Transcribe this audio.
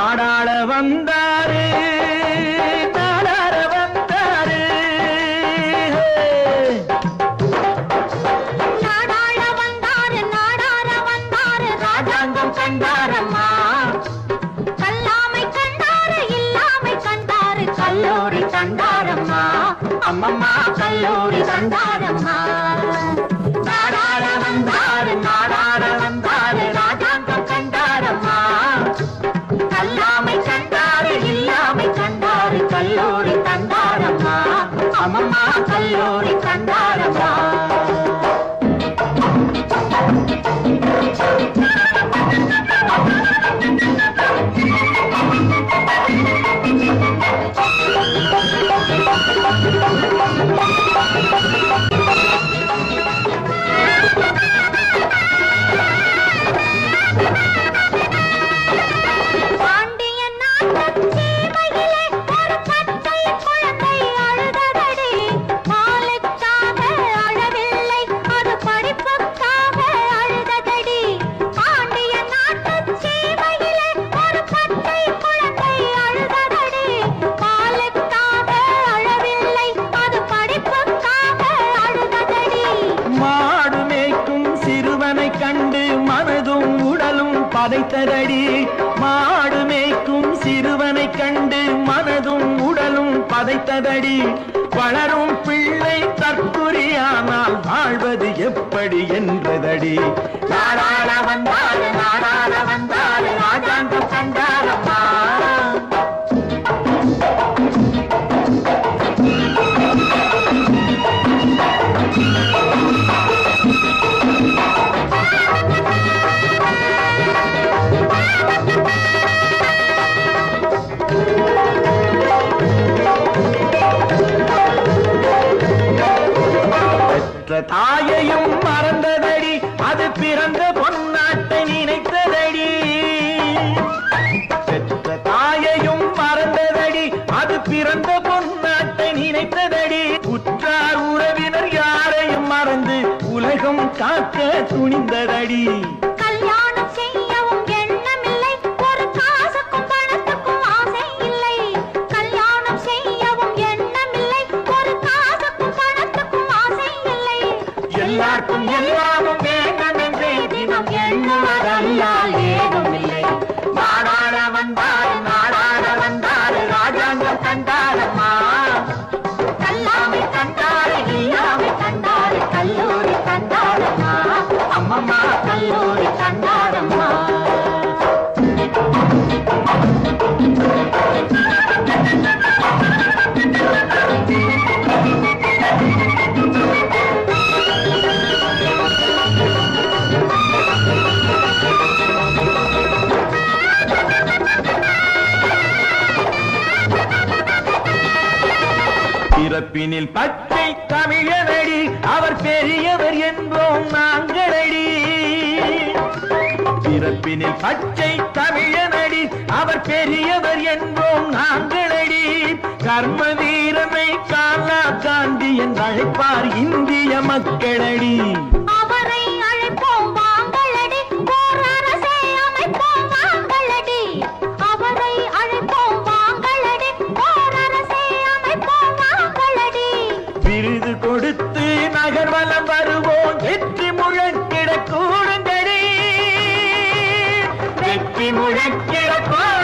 நாடாள வந்தாரு நாடாள வந்தாரு. நாடாள வந்தாரு நாடார வந்தாரு ராஜாங்கம் கண்டாரம்மா. கல்லாமை கண்டாரு இல்லாமை கண்டாரு கல்லூரி கண்டாரம்மா. அம்மம்மா கல்லூரி கண்டாரம்மா. பதைத்ததடி மாடு மேய்க்கும் சிறுவனை கண்டு மனதும் உடலும் பதைத்ததடி. வளரும் பிள்ளை தற்குறியானால் வாழ்வது எப்படி என்றதடி. நாடாள வந்தாரு நாடாள வந்தாரு ராஜாங்கம் கண்டாரம்மா பிறந்த பொன்னாட்டை நினைத்ததடி. உற்றார் உறவினர் யாரையும் மறந்து உலகம் காக்க துணிந்ததடி. கல்யாணம் செய்யவும் எண்ணமில்லை. ஒரு காசுக்கும் பணத்துக்கும் ஆசை இல்லை. கல்யாணம் செய்யவும் எண்ணமில்லை. ஒரு காசுக்கும் பணத்துக்கும் ஆசை இல்லை. எல்லாருக்கும் எல்லாமும் வேண்டும் என்றே தினம் எண்ணுவதல்லால் கல்லூரி பிறப்பினில் பச்சை தமிழனடி அவர் பெரியவர் என்போம் நாங்களடி. பிறப்பினில் பச்சை தமிழனடி அவர் பெரியவர் என்போம் நாங்களடி. கர்ம வீரனை காலா காந்தி என்றழைப்பார் இந்திய மக்களடி. அவரை அழைப்போம் வாங்களடி கொடுத்து நகர்வலம் வருவோம். முழக்கிடப்போ